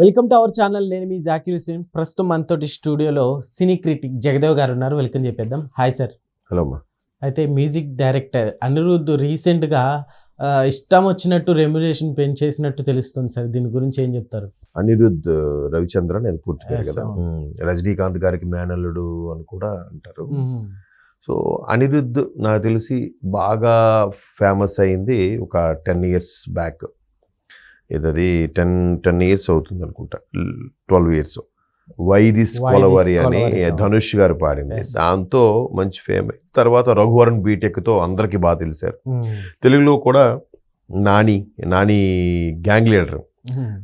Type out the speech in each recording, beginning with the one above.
Welcome to our channel. నేను మీ జాకిర్ హుసేన్ ప్రస్తుతం మనతోటి స్టూడియోలో సినీ క్రిటిక్ జగదేవ్ గారు ఉన్నారు. వెల్కమ్ చెప్పేద్దాం. Hi sir. హలో అయితే మ్యూజిక్ డైరెక్టర్ అనిరుద్ధ్ రీసెంట్గా ఇష్టం వచ్చినట్టు రెమ్యురేషన్ పెంచేసినట్టు తెలుస్తుంది సార్. దీని గురించి ఏం చెప్తారు? అనిరుద్ రవిచంద్రన్ అది పూర్తి కదా. రజనీకాంత్ గారికి మేనల్లుడు అని కూడా అంటారు. సో అనిరుద్ నాకు తెలిసి బాగా ఫేమస్ అయింది ఒక టెన్ ఇయర్స్ బ్యాక్. ఏదది టెన్ టెన్ ఇయర్స్ అవుతుంది అనుకుంటా twelve years why this Why Kolaveri అని. ధనుష్ గారు పాడింది. దాంతో మంచి ఫేమ్. తర్వాత రఘువరన్ బీటెక్తో అందరికీ బాగా తెలిసారు. మ్మ్. తెలుగులో కూడా నాని నాని గ్యాంగ్ లీడర్.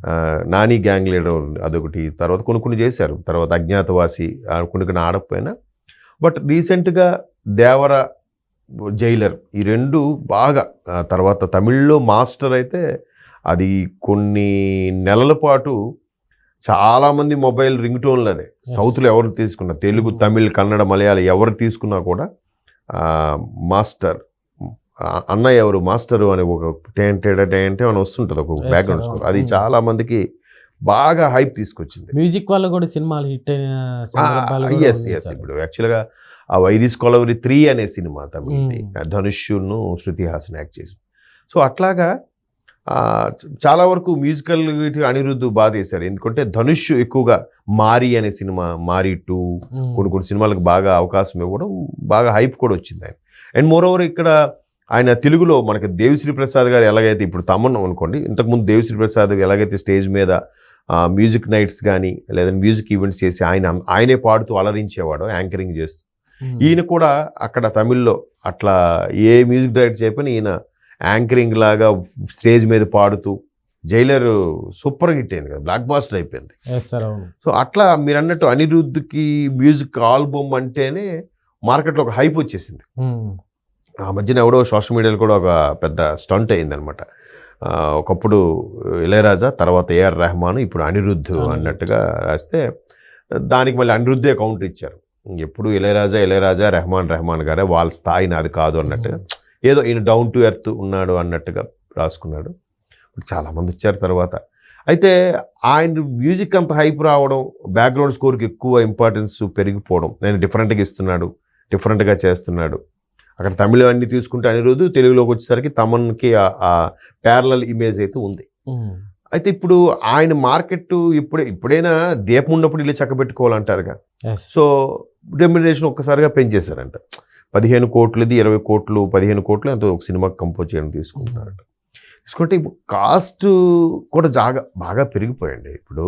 ఆ, నాని గ్యాంగ్ లీడర్ అదొకటి. తర్వాత కొన్ని కొన్ని చేశారు. తర్వాత అజ్ఞాతవాసి కొన్ని కొన్ని ఆడకపోయినా. బట్ రీసెంట్గా దేవర జైలర్. ఈ రెండు బాగా తర్వాత తమిళ్ళో మాస్టర్ అయితే అది కొన్ని నెలల పాటు చాలామంది మొబైల్ రింగ్ టోన్లు అదే సౌత్లో ఎవరు తీసుకున్నా తెలుగు Mhm. తమిళ్ కన్నడ మలయాళం ఎవరు తీసుకున్నా కూడా మాస్టర్ అన్నయ్య ఎవరు మాస్టర్ అని ఒక టేంటెడ్ టేంటే అని వస్తుంటుంది ఒక బ్యాక్గ్రౌండ్. స్కోర్ అది Mm. చాలా మందికి బాగా హైప్ తీసుకొచ్చింది మ్యూజిక్ వల్ల కూడా సినిమాలు హిట్ అయిన ఎస్ సార్. ఇప్పుడు యాక్చువల్గా ఆ వైదిస్ కొలవరి త్రీ అనే సినిమా తమిళది Mm. ధనుష్ను శృతి హాసన్ యాక్ట్ చేసింది సో అట్లాగా చాలా వరకు మ్యూజికల్ అనిరుద్ధ్ బాగా చేశారు ఎందుకంటే ధనుష్ ఎక్కువగా మారి అనే సినిమా మారి టూ. కొన్ని కొన్ని సినిమాలకు బాగా అవకాశం ఇవ్వడం బాగా హైప్ కూడా వచ్చింది ఆయన అండ్ మోర్ ఓవర్ ఇక్కడ ఆయన తెలుగులో మనకి దేవిశ్రీ ప్రసాద్ గారు ఎలాగైతే ఇప్పుడు తమన్ అనుకోండి ఇంతకుముందు దేవిశ్రీ ప్రసాద్ ఎలాగైతే స్టేజ్ మీద మ్యూజిక్ నైట్స్ కానీ లేదా మ్యూజిక్ ఈవెంట్స్ చేసి ఆయన ఆయనే పాడుతూ అలరించేవాడు యాంకరింగ్ చేస్తూ. ఈయన కూడా అక్కడ తమిళ్ళో అట్లా ఏ మ్యూజిక్ డైరెక్టర్ చెప్పిన ఈయన యాంకరింగ్ లాగా స్టేజ్ మీద పాడుతూ జైలర్ సూపర్ హిట్ అయింది కదా బ్లాక్ బాస్టర్ అయిపోయింది. సో అట్లా మీరు అన్నట్టు అనిరుద్ధ్కి మ్యూజిక్ ఆల్బమ్ అంటేనే మార్కెట్లో ఒక హైప్ వచ్చేసింది. మ్మ్. ఆ మధ్యన ఎవడో సోషల్ మీడియాలో కూడా ఒక పెద్ద స్టంట్ అయిందనమాట ఒకప్పుడు ఇళయరాజా తర్వాత ఏఆర్ రెహమాన్ ఇప్పుడు అనిరుద్ధ్ అనిరుద్ధ్. అన్నట్టుగా రాస్తే దానికి మళ్ళీ అనిరుద్ధే కౌంటర్ ఇచ్చారు. ఎప్పుడు ఇళయరాజా ఇళయరాజా రెహమాన్ రెహమాన్ గారే వాళ్ళ స్థాయి నాది కాదు అన్నట్టుగా ఏదో ఈయన డౌన్ టు ఎర్త్ ఉన్నాడు అన్నట్టుగా రాసుకున్నాడు. చాలామంది వచ్చారు తర్వాత. అయితే ఆయన మ్యూజిక్ అంత హైప్ రావడం బ్యాక్గ్రౌండ్ స్కోర్కి ఎక్కువ ఇంపార్టెన్స్ పెరిగిపోవడం నేను డిఫరెంట్గా ఇస్తున్నాడు డిఫరెంట్గా చేస్తున్నాడు. అక్కడ తమిళ అన్ని తీసుకుంటే అనిరుద్ధు తెలుగులోకి వచ్చేసరికి తమన్కి ఆ ప్యారలల్ ఇమేజ్ అయితే ఉంది. అయితే ఇప్పుడు ఆయన మార్కెట్ ఇప్పుడే ఇప్పుడైనా దీపం ఉన్నప్పుడు ఇల్లు చక్కబెట్టుకోవాలంటారుగా. సో రెమ్యునరేషన్ ఒక్కసారిగా పెంచేశారంట. పదిహేను కోట్లది ఇరవై కోట్లు పదిహేను కోట్లు ఎంతో ఒక సినిమాకి కంపోజ్ చేయడం తీసుకుంటున్నారంట. తీసుకుంటే ఇప్పుడు కాస్ట్ కూడా జాగా బాగా పెరిగిపోయండి. ఇప్పుడు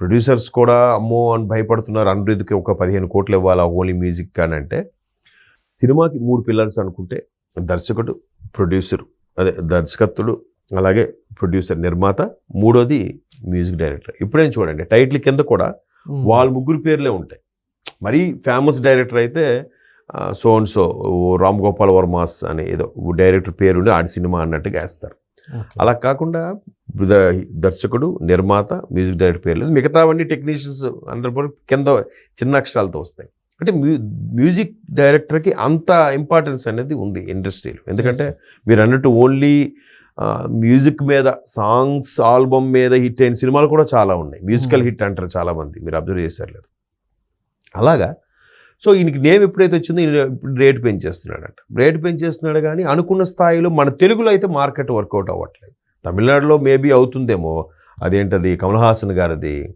ప్రొడ్యూసర్స్ కూడా అమ్మో అని భయపడుతున్నారు. అనిరుద్ధికి ఒక పదిహేను కోట్లు ఇవ్వాలా ఓన్లీ మ్యూజిక్ కానీ అంటే. సినిమాకి మూడు పిల్లర్స్ అనుకుంటే దర్శకుడు ప్రొడ్యూసర్ అదే దర్శకత్తుడు అలాగే ప్రొడ్యూసర్ నిర్మాత మూడోది మ్యూజిక్ డైరెక్టర్. ఇప్పుడేం చూడండి టైటిల్ కింద కూడా. వాళ్ళ ముగ్గురు పేర్లే ఉంటాయి. మరీ ఫేమస్ డైరెక్టర్ అయితే so and so Ram Gopal Varma's అనే ఏదో డైరెక్టర్ పేరుండి ఆడి సినిమా అన్నట్టుగా వేస్తారు. అలా కాకుండా దర్శకుడు నిర్మాత మ్యూజిక్ డైరెక్టర్ పేర్లు మిగతావన్నీ టెక్నీషియన్స్ అందరి పేరు కింద చిన్న అక్షరాలతో వస్తాయి. అంటే మ్యూ మ్యూజిక్ డైరెక్టర్కి అంత ఇంపార్టెన్స్ అనేది ఉంది ఇండస్ట్రీలో. ఎందుకంటే. మీరు అన్నట్టు ఓన్లీ మ్యూజిక్ మీద సాంగ్స్ ఆల్బమ్ మీద హిట్ అయిన సినిమాలు కూడా చాలా ఉన్నాయి. Musical Hmm. హిట్ అంటారు చాలా మంది మీరు అబ్జర్వ్ చేశారు లేదు. అలాగా సో ఈయనకి నేమ్ ఎప్పుడైతే వచ్చిందో ఈయన ఇప్పుడు రేటు పెంచేస్తున్నాడంట. రేటు పెంచేస్తున్నాడు కానీ అనుకున్న స్థాయిలో మన తెలుగులో అయితే మార్కెట్ వర్కౌట్ అవ్వట్లేదు. తమిళనాడులో మేబీ అవుతుందేమో. అదేంటది? కమల్ హాసన్ గారిది.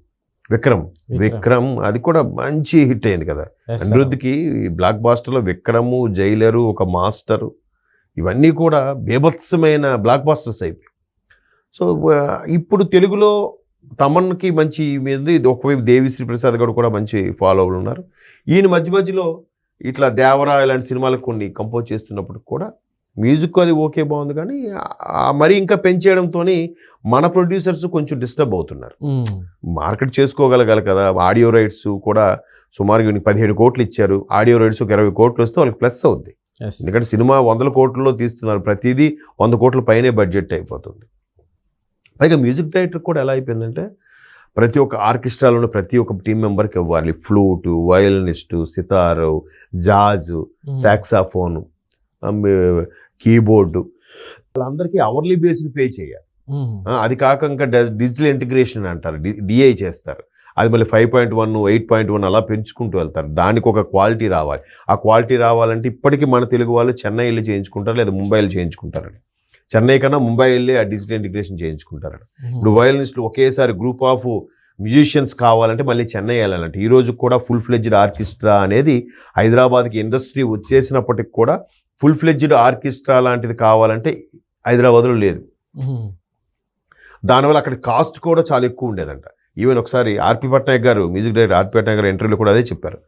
విక్రమ్. విక్రమ్. అది కూడా మంచి హిట్ అయింది కదా. అనిరుద్ధికి బ్లాక్ బాస్టర్లో విక్రము జైలరు ఒక మాస్టరు ఇవన్నీ కూడా బీభత్సమైన బ్లాక్ బాస్టర్స్ అయిపోయాయి. సో ఇప్పుడు తెలుగులో తమన్కి మంచి మీద ఒకవైపు దేవిశ్రీ ప్రసాద్ గారు కూడా మంచి ఫాలోవర్లు ఉన్నారు. ఈయన మధ్య మధ్యలో ఇట్లా దేవరా ఇలాంటి సినిమాలకు కొన్ని కంపోజ్ చేస్తున్నప్పుడు కూడా మ్యూజిక్ అది ఓకే బాగుంది కానీ మరి ఇంకా పెంచేయడంతో మన ప్రొడ్యూసర్స్ కొంచెం డిస్టర్బ్ అవుతున్నారు. మార్కెట్ చేసుకోగలగాలి కదా. ఆడియో రైట్స్ కూడా సుమారుగా పదిహేను కోట్లు ఇచ్చారు. ఆడియో రైట్స్ ఒక ఇరవై కోట్లు వస్తే వాళ్ళకి ప్లస్ అవుద్ది. ఎందుకంటే సినిమా వందల కోట్లలో తీస్తున్నారు. ప్రతిదీ వంద కోట్ల పైనే బడ్జెట్ అయిపోతుంది. పైగా మ్యూజిక్ డైరెక్టర్ కూడా ఎలా అయిపోయిందంటే ప్రతి ఒక్క ఆర్కెస్ట్రాలోని ప్రతి ఒక్క టీం మెంబర్కి ఇవ్వాలి. Flute violinist sitar jazz hmm. Saxophone keyboard. వాళ్ళందరికీ అవర్లీ బేస్డ్ పే చేయాలి. అది కాక ఇంకా డిజిటల్ ఇంటిగ్రేషన్ అంటారు. డిఐ చేస్తారు. అది మళ్ళీ five point one eight point one అలా పెంచుకుంటూ వెళ్తారు. దానికి ఒక క్వాలిటీ రావాలి. ఆ క్వాలిటీ రావాలంటే ఇప్పటికీ మన తెలుగు వాళ్ళు చెన్నై వెళ్ళి చేయించుకుంటారు లేదా ముంబై వెళ్ళి చేయించుకుంటారండి చెన్నై కన్నా ముంబై వెళ్ళి ఆ డిజిటల్ ఇంటిగ్రేషన్ చేయించుకుంటారు ఇప్పుడు వయలినిస్టులు ఒకేసారి గ్రూప్ ఆఫ్ మ్యూజిషియన్స్ కావాలంటే మళ్ళీ చెన్నై వెళ్ళాలంటే. ఈ రోజు కూడా ఫుల్ ఫ్లెడ్జ్డ్ ఆర్కెస్ట్రా అనేది హైదరాబాద్కి ఇండస్ట్రీ వచ్చేసినప్పటికి కూడా ఫుల్ ఫ్లెడ్జ్డ్ ఆర్కెస్ట్రా లాంటిది కావాలంటే హైదరాబాద్లో లేదు. దానివల్ల అక్కడ కాస్ట్ కూడా చాలా ఎక్కువ ఉండేదంట. ఈవెన్ ఒకసారి ఆర్పి పట్నాయక్ గారు మ్యూజిక్ డైరెక్టర్ ఆర్పి పట్నాయక్ గారు ఇంటర్వ్యూలో కూడా అదే చెప్పారు.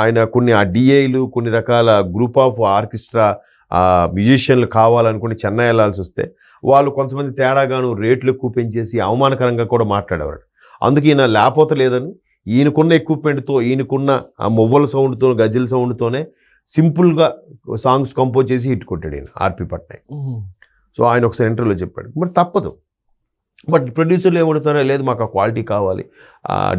ఆయన కొన్ని ఆ డిఐలు కొన్ని రకాల గ్రూప్ ఆఫ్ ఆర్కెస్ట్రా మ్యూజిషియన్లు కావాలనుకుని చెన్నై వెళ్ళాల్సి వస్తే వాళ్ళు కొంతమంది తేడాగాను రేట్లు ఎక్కువ పెంచేసి అవమానకరంగా కూడా మాట్లాడేవారు. అందుకే ఈయన లేకపోతే లేదని ఈయనకున్న ఎక్విప్మెంట్తో ఈయనకున్న ఆ మొవ్వల సౌండ్తో గజ్జల సౌండ్తోనే సింపుల్గా సాంగ్స్ కంపోజ్ చేసి హిట్ కొట్టాడు ఈయన ఆర్పి పట్నాయక్. సో ఆయన ఒకసారి ఇంటర్వ్యూలో చెప్పాడు. మరి తప్పదు. బట్ ప్రొడ్యూసర్లు ఏమడుతారో లేదు మాకు ఆ క్వాలిటీ కావాలి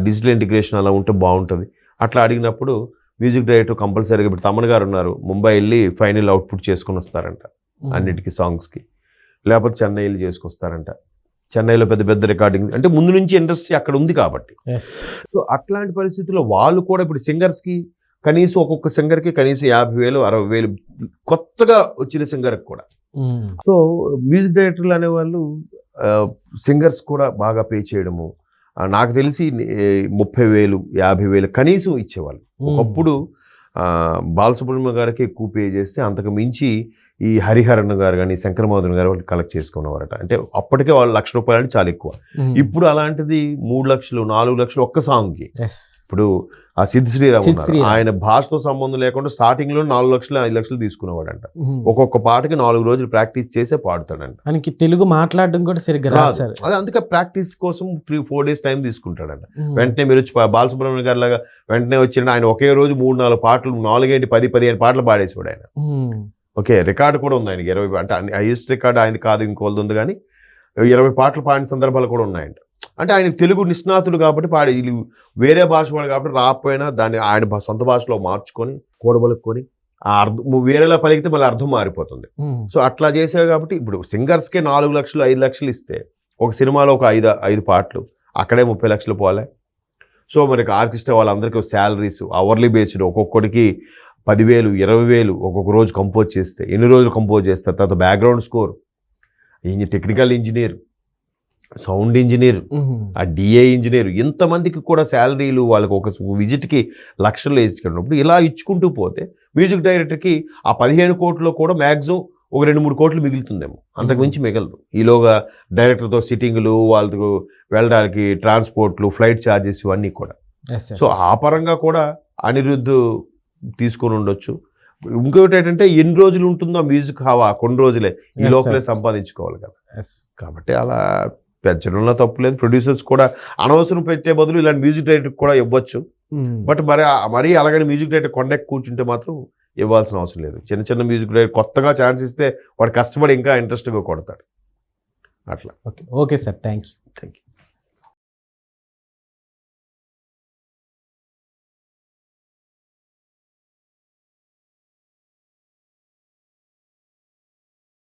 డిజిటల్ ఇంటిగ్రేషన్ అలా ఉంటే బాగుంటుంది. అట్లా అడిగినప్పుడు మ్యూజిక్ డైరెక్టర్ కంపల్సరీగా ఇప్పుడు తమన్ గారు ఉన్నారు ముంబై వెళ్ళి ఫైనల్ అవుట్పుట్ చేసుకొని వస్తారంట. అన్నిటికీ సాంగ్స్కి లేకపోతే చెన్నై వెళ్ళి చేసుకొస్తారంట చెన్నైలో పెద్ద పెద్ద రికార్డింగ్ అంటే ముందు నుంచి ఇండస్ట్రీ అక్కడ ఉంది కాబట్టి. సో అట్లాంటి పరిస్థితుల్లో వాళ్ళు కూడా ఇప్పుడు సింగర్స్కి కనీసం ఒక్కొక్క సింగర్కి కనీసం యాభై వేలు అరవై వేలు కొత్తగా వచ్చిన సింగర్కి కూడా. సో మ్యూజిక్ డైరెక్టర్లు అనేవాళ్ళు సింగర్స్ కూడా బాగా పే చేయడము నాకు తెలిసి ముప్పై వేలు యాభై వేలు కనీసం ఇచ్చేవాళ్ళు. ఒకప్పుడు బాలసుబ్రహ్మణ్యం గారికి ఎక్కువ పే చేస్తే అంతకు మించి ఈ హరిహరన్ గారు కానీ శంకరమోహన్ గారు వాళ్ళు కలెక్ట్ చేసుకునేవారట అంటే అప్పటికే వాళ్ళు లక్ష రూపాయలు అంటే చాలా ఎక్కువ. ఇప్పుడు అలాంటిది మూడు లక్షలు నాలుగు లక్షలు ఒక్క సాంగ్కి. ఇప్పుడు ఆ సిద్ధ్ శ్రీరామ్. ఆయన భాషతో సంబంధం లేకుండా స్టార్టింగ్లో నాలుగు లక్షలు ఐదు లక్షలు తీసుకునేవాడంట. ఒక్కొక్క పాటకి నాలుగు రోజులు ప్రాక్టీస్ చేసే పాడుతాడంట మనకి తెలుగు మాట్లాడడం కూడా సరిగ్గా రాదు అదే అందుకే ప్రాక్టీస్ కోసం త్రీ ఫోర్ డేస్ టైం తీసుకుంటాడంట. వెంటనే మీరు వచ్చి బాలసుబ్రహ్మణ్యం గారి లాగా వెంటనే వచ్చి ఆయన ఒకే రోజు మూడు నాలుగు పాటలు నాలుగేంటి పది పదిహేను పాటలు పాడేసాడు ఆయన. ఓకే రికార్డు కూడా ఉంది ఆయనకి ఇరవై అంటే హైయెస్ట్ రికార్డు ఆయన కాదు ఇంకోళ్ళది ఉంది కానీ ఇరవై పాటలు పాడిన సందర్భాలు కూడా ఉన్నాయంట. అంటే ఆయన తెలుగు నిష్ణాతుడు కాబట్టి పాడి వీళ్ళు వేరే భాష వాడు కాబట్టి రాకపోయినా దాన్ని ఆయన సొంత భాషలో మార్చుకొని కూడబలుక్కొని ఆ అర్థం వేరేలా పలికితే మళ్ళీ అర్థం మారిపోతుంది. సో అట్లా చేశారు కాబట్టి ఇప్పుడు సింగర్స్కే నాలుగు లక్షలు ఐదు లక్షలు ఇస్తే ఒక సినిమాలో ఒక ఐదు ఐదు పాటలు అక్కడే ముప్పై లక్షలు పోలే. సో మరి ఆర్కెస్ట్రా వాళ్ళందరికీ శాలరీస్ అవర్లీ బేస్డ్ ఒక్కొక్కడికి పదివేలు ఇరవై వేలు ఒక్కొక్క రోజు కంపోజ్ చేస్తే ఎన్ని రోజులు కంపోజ్ చేస్తారు? తర్వాత background score technical engineer sound engineer. ఆ డిఏ ఇంజనీర్ ఇంతమందికి కూడా శాలరీలు వాళ్ళకి ఒక విజిట్కి లక్షలు ఇచ్చుకున్నప్పుడు ఇలా ఇచ్చుకుంటూ పోతే మ్యూజిక్ డైరెక్టర్కి ఆ పదిహేను కోట్లలో కూడా మ్యాక్సిమం ఒక రెండు మూడు కోట్లు మిగులుతుందేమో. అంతకు మించి మిగలదు. ఈలోగా డైరెక్టర్తో సిట్టింగ్లు వాళ్ళతో వెళ్ళడానికి ట్రాన్స్పోర్ట్లు ఫ్లైట్ ఛార్జెస్ ఇవన్నీ కూడా. సో ఆ పరంగా కూడా అనిరుద్ధ్ తీసుకొని ఉండొచ్చు. ఇంకొకటి ఏంటంటే ఎన్ని రోజులు ఉంటుందో మ్యూజిక్ హవా కొన్ని రోజులే. ఈ లోపలే. సంపాదించుకోవాలి కదా. కాబట్టి అలా పెంచడంలో తప్పు లేదు. ప్రొడ్యూసర్స్ కూడా అనవసరం పెట్టే బదులు ఇలాంటి మ్యూజిక్ డైరెక్టర్ కూడా ఇవ్వచ్చు. మ్మ్. బట్ మరి మరీ అలాగని మ్యూజిక్ డైరెక్టర్ కొండెక్కి కూర్చుంటే మాత్రం ఇవ్వాల్సిన అవసరం లేదు. చిన్న చిన్న మ్యూజిక్ డైరెక్టర్ కొత్తగా ఛాన్స్ ఇస్తే వాడు కష్టపడి ఇంకా ఇంట్రెస్ట్గా కొడతాడు. అట్లా. Okay okay sir thank you thank you